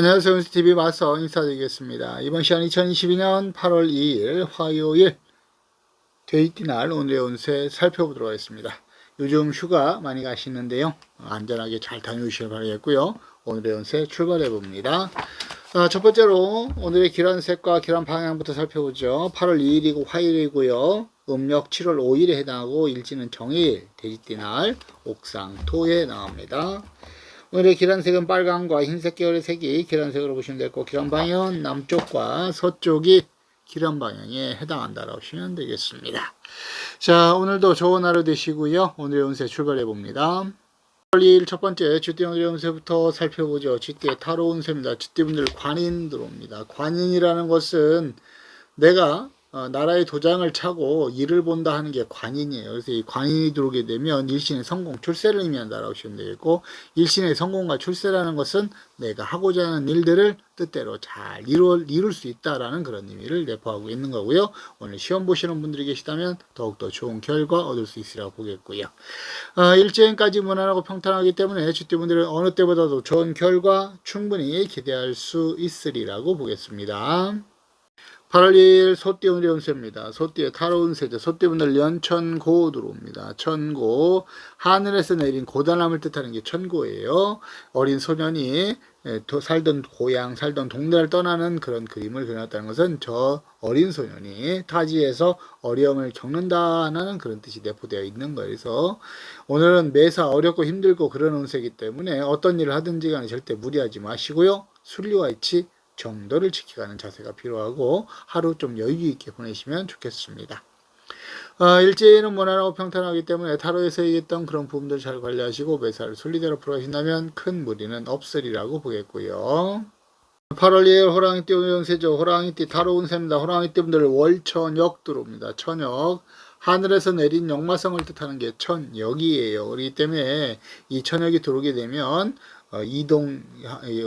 안녕하세요. 은수TV 마서 인사드리겠습니다. 이번 시간 2022년 8월 2일 화요일 데이트 날 오늘의 운세 살펴보도록 하겠습니다. 요즘 휴가 많이 가시는데요. 안전하게 잘 다녀오시길 바라겠고요. 오늘의 운세 출발해 봅니다. 아, 첫 번째로 오늘의 기란 색과 기란 방향부터 살펴보죠. 8월 2일이고 화요일이고요. 음력 7월 5일에 해당하고 일지는 정일, 돼지띠 날, 옥상, 토에 나옵니다. 오늘의 기란색은 빨강과 흰색 계열의 색이 기란색으로 보시면 되고 기란 방향은 남쪽과 서쪽이 기란 방향에 해당한다라고 보시면 되겠습니다. 자, 오늘도 좋은 하루 되시고요. 오늘의 운세 출발해 봅니다. 8월 2일 첫 번째 쥐띠 오늘의 운세부터 살펴보죠. 쥐띠의 타로 운세입니다. 쥐띠 분들 관인 들어옵니다. 관인이라는 것은 내가 어, 나라의 도장을 차고 일을 본다 하는 게 관인이에요. 그래서 이 관인이 들어오게 되면 일신의 성공, 출세를 의미한다라고 보시면 되겠고, 일신의 성공과 출세라는 것은 내가 하고자 하는 일들을 뜻대로 잘 이룰, 이룰 수 있다라는 그런 의미를 내포하고 있는 거고요. 오늘 시험 보시는 분들이 계시다면 더욱더 좋은 결과 얻을 수 있으리라고 보겠고요. 어, 일주일까지 무난하고 평탄하기 때문에 주띠분들은 어느 때보다도 좋은 결과 충분히 기대할 수 있으리라고 보겠습니다. 8월 2일 소띠 오늘의 운세입니다. 소띠의 타로 운세죠. 소띠분들 연천고 들어옵니다. 천고 하늘에서 내린 고단함을 뜻하는 게 천고예요. 어린 소년이 예, 도- 살던 고향, 살던 동네를 떠나는 그런 그림을 그려놨다는 것은 저 어린 소년이 타지에서 어려움을 겪는다는 그런 뜻이 내포되어 있는 거예요. 그래서 오늘은 매사 어렵고 힘들고 그런 운세이기 때문에 어떤 일을 하든지 간에 절대 무리하지 마시고요. 순리와 이치 정도를 지켜가는 자세가 필요하고 하루 좀 여유 있게 보내시면 좋겠습니다. 어, 일제는 무난하고 평탄하기 때문에 타로에서 얘기했던 그런 부분들 잘 관리하시고 매사를 순리대로 풀어가신다면 큰 무리는 없으리라고 보겠고요. 8월 2일 호랑이띠 운세죠. 호랑이띠 타로 운세입니다. 호랑이띠 분들 월천역 들어옵니다. 천역. 하늘에서 내린 역마성을 뜻하는 게 천역이에요. 그렇기 때문에 이 천역이 들어오게 되면 어, 이동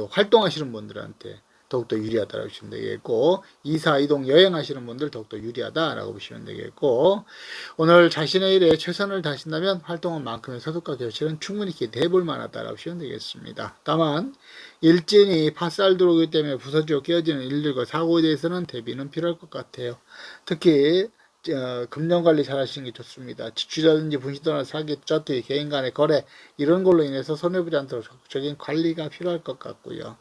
활동하시는 분들한테 더욱더 유리하다라고 보시면 되겠고 이사 이동 여행하시는 분들 더욱더 유리하다라고 보시면 되겠고 오늘 자신의 일에 최선을 다하신다면 활동한 만큼의 소득과 결실은 충분히 기대해 볼 만하다라고 보시면 되겠습니다. 다만 일진이 파살 들어오기 때문에 부서지고 깨어지는 일들과 사고에 대해서는 대비는 필요할 것 같아요. 특히 어, 금전 관리 잘 하시는 게 좋습니다. 지주자든지 분시도나 사기, 짜투리, 개인 간의 거래 이런 걸로 인해서 손해보지 않도록 적극적인 관리가 필요할 것 같고요.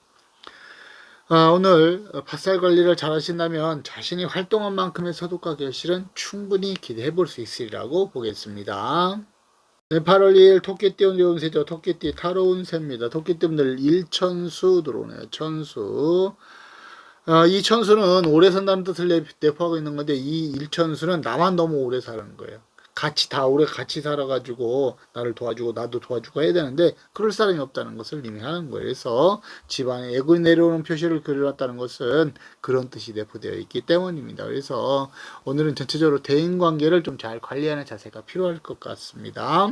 아, 오늘 밭살 관리를 잘 하신다면 자신이 활동한 만큼의 소득과 결실은 충분히 기대해 볼 수 있으리라고 보겠습니다. 네, 8월 2일 토끼띠 운세죠. 토끼띠 타로 운세입니다. 토끼띠 분들 일천수 들어오네요. 천수. 어, 이 천수는 오래 산다는 뜻을 내- 내포하고 있는 건데 이 일천수는 나만 너무 오래 사는 거예요. 같이 다 오래 같이 살아가지고 나를 도와주고 나도 도와주고 해야 되는데 그럴 사람이 없다는 것을 의미하는 거예요. 그래서 집안에 애군이 내려오는 표시를 그려놨다는 것은 그런 뜻이 내포되어 있기 때문입니다. 그래서 오늘은 전체적으로 대인관계를 좀 잘 관리하는 자세가 필요할 것 같습니다.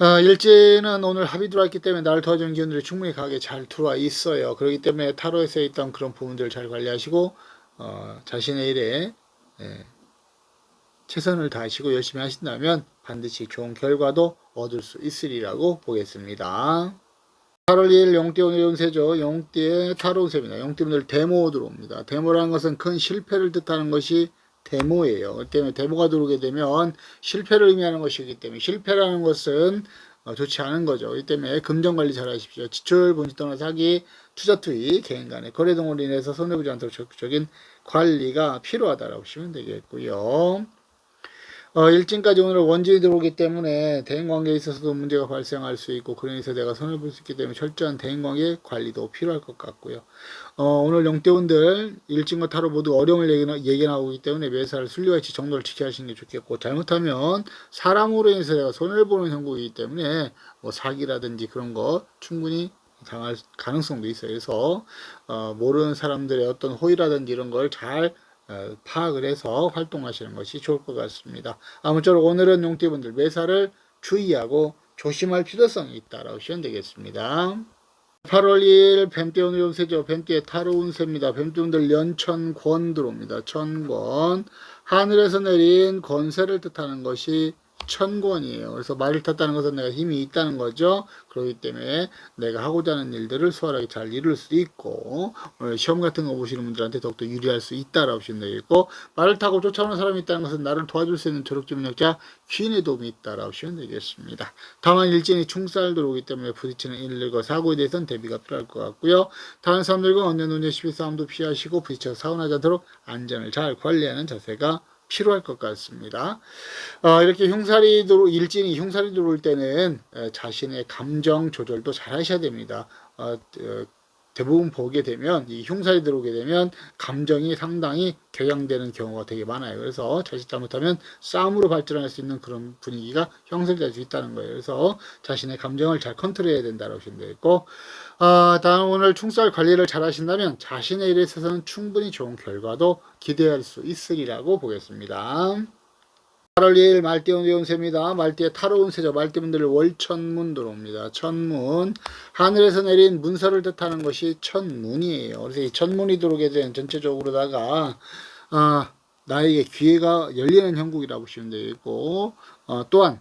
어, 일제는 오늘 합이 들어왔기 때문에 나를 도와주는 기운들이 충분히 강하게 잘 들어와 있어요. 그렇기 때문에 타로에서 있던 그런 부분들을 잘 관리하시고 어, 자신의 일에 예, 최선을 다하시고 열심히 하신다면 반드시 좋은 결과도 얻을 수 있으리라고 보겠습니다. 8월 2일 용띠 오늘 운세죠. 용띠의 타로 운세입니다. 용띠분들 데모 들어옵니다. 데모라는 것은 큰 실패를 뜻하는 것이 데모예요. 때문에 데모가 들어오게 되면 실패를 의미하는 것이기 때문에 실패라는 것은 어, 좋지 않은 거죠. 그렇기 때문에 금전 관리 잘 하십시오. 지출, 본지 또는 사기, 투자 투입, 개인 간의 거래 등으로 인해서 손해보지 않도록 적극적인 관리가 필요하다라고 보시면 되겠고요. 어, 일진까지 오늘 원진이 들어오기 때문에 대인관계에 있어서도 문제가 발생할 수 있고 그러면서 내가 손해볼 수 있기 때문에 철저한 대인관계 관리도 필요할 것 같고요. 어, 오늘 영대원들 일진과 타로 모두 어려움을 있기 때문에 매사를 순리와 이치 정도를 지켜 하시는 게 좋겠고 잘못하면 사람으로 인해서 내가 손해를 보는 형국이기 때문에 뭐 사기라든지 그런 거 충분히 당할 가능성도 있어요. 그래서 어, 모르는 사람들의 어떤 호의라든지 이런 걸잘 어, 파악을 해서 활동하시는 것이 좋을 것 같습니다. 아무쪼록 오늘은 용띠분들 매사를 주의하고 조심할 필요성이 있다라고 보시면 되겠습니다. 8월 2일 뱀띠 오늘 운세죠. 뱀띠의 타로 운세입니다. 뱀띠분들 연천권 들어옵니다. 천권 하늘에서 내린 권세를 뜻하는 것이 천권이에요. 그래서 말을 탔다는 것은 내가 힘이 있다는 거죠. 그렇기 때문에 내가 하고자 하는 일들을 수월하게 잘 이룰 수 있고 오늘 시험 같은 거 보시는 분들한테 더욱더 유리할 수 있다라고 보시면 되겠고 말을 타고 쫓아오는 사람이 있다는 것은 나를 도와줄 수 있는 능력자 귀인의 도움이 있다라고 보시면 되겠습니다. 다만 일진이 충살 들어오기 때문에 부딪히는 일들과 사고에 대해서는 대비가 필요할 것 같고요. 다른 사람들과 언년 운전 시비 싸움도 피하시고 부딪혀 사고나지 않도록 안전을 잘 관리하는 자세가 필요할 것 같습니다. 어, 이렇게 흉살이 들어 일진이 흉살이 들어올 때는 에, 자신의 감정 조절도 잘 하셔야 됩니다. 어, 어, 대부분 보게 되면 이 흉살이 들어오게 되면 감정이 상당히 격양되는 경우가 되게 많아요. 그래서 자칫 잘못하면 싸움으로 발전할 수 있는 그런 분위기가 형성될 수 있다는 거예요. 그래서 자신의 감정을 잘 컨트롤해야 된다고 보시면 되겠고 어, 다음 오늘 충살 관리를 잘 하신다면 자신의 일에 있어서는 충분히 좋은 결과도 기대할 수 있으리라고 보겠습니다. 8월 2일 말띠 운세입니다. 말띠의 타로 운세죠. 말띠분들 월천문 들어옵니다. 천문. 하늘에서 내린 문서를 뜻하는 것이 천문이에요. 그래서 이 천문이 들어오게 된 전체적으로다가, 어, 나에게 기회가 열리는 형국이라고 보시면 되겠고, 어, 또한,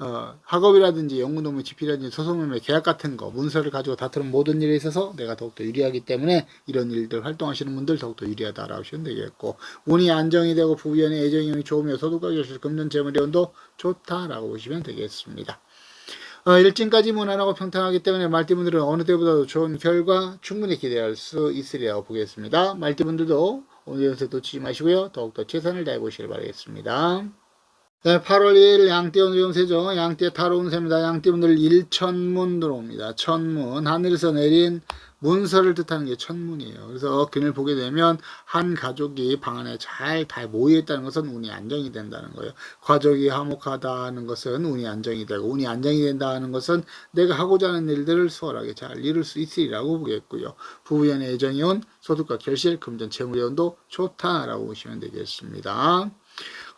어, 학업이라든지 연구논문 집필이라든지 소송매매 계약 같은 거 문서를 가지고 다투는 모든 일에 있어서 내가 더욱더 유리하기 때문에 이런 일들 활동하시는 분들 더욱더 유리하다라고 보시면 되겠고 운이 안정이 되고 부부연의 애정이 좋으며 소득과 결실 금전 재물의 운도 좋다라고 보시면 되겠습니다. 어, 일진까지 무난하고 평탄하기 때문에 말띠분들은 어느 때보다도 좋은 결과 충분히 기대할 수 있으리라고 보겠습니다. 말띠분들도 오늘 연세 놓치지 마시고요. 더욱더 최선을 다해 보시길 바라겠습니다. 네, 8월 2일 양띠 운세죠. 양띠의 타로 운세입니다. 양띠분들 일천문 들어옵니다. 천문. 하늘에서 내린 문서를 뜻하는 게 천문이에요. 그래서 그늘 보게 되면 한 가족이 방 안에 잘 다 모여 있다는 것은 운이 안정이 된다는 거예요. 가족이 화목하다는 것은 운이 안정이 되고 운이 안정이 된다는 것은 내가 하고자 하는 일들을 수월하게 잘 이룰 수 있으리라고 보겠고요. 부부연의 애정이 온 소득과 결실, 금전, 재물의 온도 좋다라고 보시면 되겠습니다.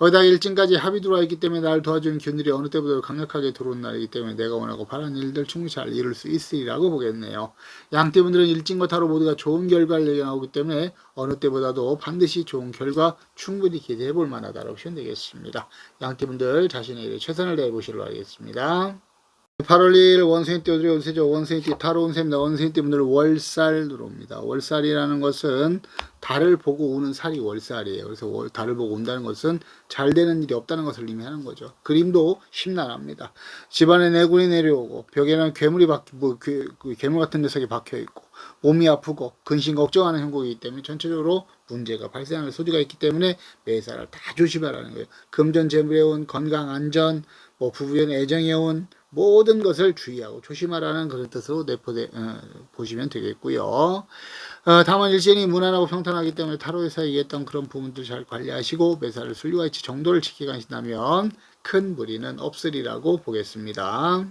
거기다 일진까지 합이 들어와 있기 때문에 나를 도와주는 균일이 어느 때보다 강력하게 들어온 날이기 때문에 내가 원하고 바라는 일들 충분히 잘 이룰 수 있으리라고 보겠네요. 양띠분들은 일진과 타로 모두가 좋은 결과를 예견하기 때문에 어느 때보다도 반드시 좋은 결과 충분히 기대해 볼 만하다고 보시면 되겠습니다. 양띠분들 자신의 일에 최선을 다해 보시길 바라겠습니다. 8월 2일 원생이 때 오늘의 운세죠. 원생이 때 타로 운세입니다. 원생이 때 분들 월살 들어옵니다. 월살이라는 것은 달을 보고 우는 살이 월살이에요. 그래서 월, 달을 보고 운다는 것은 잘 되는 일이 없다는 것을 의미하는 거죠. 그림도 심란합니다. 집안에 내군이 내려오고 벽에는 괴물이 박혀, 뭐, 괴, 그 괴물 같은 녀석이 박혀 있고 몸이 아프고 근심 걱정하는 형국이기 때문에 전체적으로 문제가 발생할 소지가 있기 때문에 매사를 다 조심하라는 거예요. 금전 재물에 온 건강 안전, 뭐 부부연 애정에 온 모든 것을 주의하고 조심하라는 그런 뜻으로 내포되 어, 보시면 되겠고요. 어, 다만 일진이 무난하고 평탄하기 때문에 타로에서 얘기했던 그런 부분들 잘 관리하시고 매사를 순리와 이치 정도를 지키고 가신다면 큰 무리는 없으리라고 보겠습니다.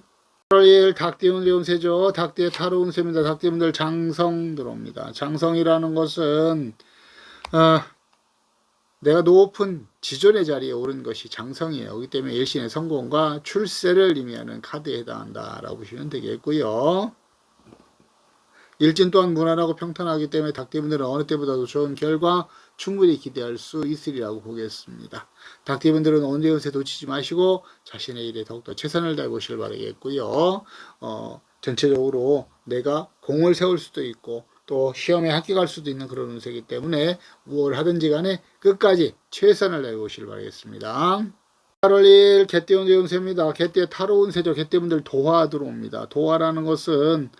8월 1일 닭띠 운세죠. 닭띠의 타로 운세입니다. 닭띠분들 장성 들어옵니다. 장성이라는 것은 어, 내가 높은 지존의 자리에 오른 것이 장성이에요. 그렇기 때문에 일신의 성공과 출세를 의미하는 카드에 해당한다라고 보시면 되겠고요. 일진 또한 무난하고 평탄하기 때문에 닭띠분들은 어느 때보다도 좋은 결과 충분히 기대할 수 있으리라고 보겠습니다. 닭띠분들은 언제 요새 놓치지 마시고 자신의 일에 더욱더 최선을 다해 보시길 바라겠고요. 어, 전체적으로 내가 공을 세울 수도 있고 또 시험에 합격할 수도 있는 그런 운세이기 때문에 무엇을 하든지 간에 끝까지 최선을 다해 보시길 바라겠습니다. 8월 1일 개띠 운세입니다. 개띠의 타로 운세죠. 개띠분들 도화 들어옵니다. 도화라는 것은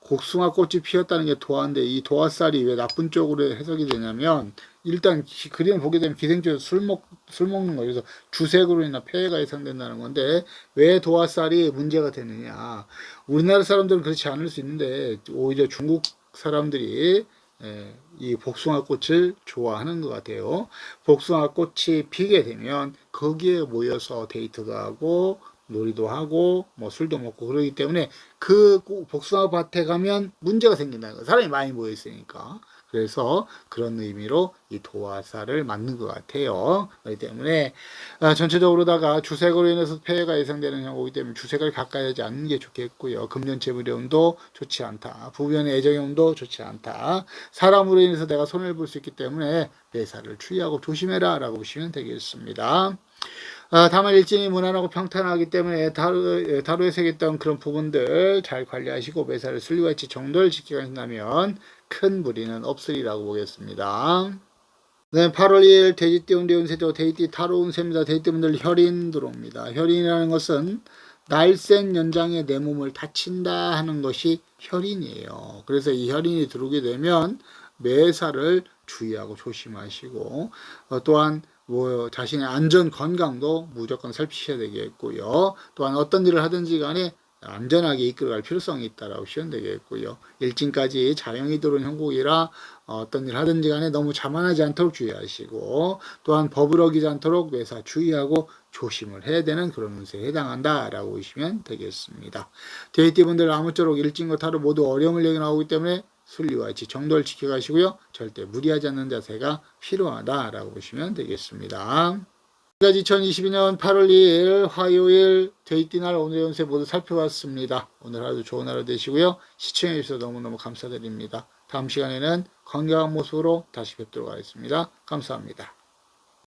곡숭아 꽃이 피었다는 게 도화인데 이 도화살이 왜 나쁜 쪽으로 해석이 되냐면 일단 기- 그림을 보게 되면 기생충에서 술, 먹, 술 먹는 거예요. 그래서 주색으로 인한 폐해가 예상된다는 건데 왜 도화살이 문제가 되느냐. 우리나라 사람들은 그렇지 않을 수 있는데 오히려 중국 사람들이 예, 이 복숭아 꽃을 좋아하는 것 같아요. 복숭아 꽃이 피게 되면 거기에 모여서 데이트도 하고 놀이도 하고 뭐 술도 먹고 그러기 때문에 그 꽃- 복숭아 밭에 가면 문제가 생긴다는 거. 사람이 많이 모여 있으니까. 그래서 그런 의미로 이 도화살을 맞는 것 같아요. 그렇기 때문에 아, 전체적으로다가 주색으로 인해서 폐해가 예상되는 경우이기 때문에 주색을 가까이 하지 않는 게 좋겠고요. 금전 재물의 운도 좋지 않다. 부변의 애정의 운도 좋지 않다. 사람으로 인해서 내가 손해를 볼 수 있기 때문에 매사를 추이하고 조심해라 라고 보시면 되겠습니다. 아, 다만 일진이 무난하고 평탄하기 때문에 다루, 예, 다루에 새겼던 그런 부분들 잘 관리하시고 매사를 순리와 일치 정도를 지켜가신다면 큰 무리는 없으리라고 보겠습니다. 네, 8월 2일 돼지띠 운대 운세도 돼지띠 타로 운세입니다. 돼지띠 분들 혈인 들어옵니다. 혈인이라는 것은 날쌘 연장에 내 몸을 다친다 하는 것이 혈인이에요. 그래서 이 혈인이 들어오게 되면 매사를 주의하고 조심하시고 어, 또한 뭐 자신의 안전 건강도 무조건 살피셔야 되겠고요. 또한 어떤 일을 하든지 간에 안전하게 이끌어갈 필요성이 있다라고 시면 되겠고요. 일진까지 자영이 들어온 형국이라 어떤 일 하든지 간에 너무 자만하지 않도록 주의하시고 또한 법을 어기지 않도록 매사 주의하고 조심을 해야 되는 그런 운세에 해당한다라고 보시면 되겠습니다. 데이티분들 아무쪼록 일진과 타로 모두 어려움을 얘기 나오기 때문에 순리와 일치 정도를 지켜가시고요. 절대 무리하지 않는 자세가 필요하다라고 보시면 되겠습니다. 지금까지 2022년 8월 2일 화요일 데이티 날 오늘 연세 모두 살펴봤습니다. 오늘 하루 좋은 하루 되시고요. 시청해 주셔서 너무너무 감사드립니다. 다음 시간에는 건강한 모습으로 다시 뵙도록 하겠습니다. 감사합니다.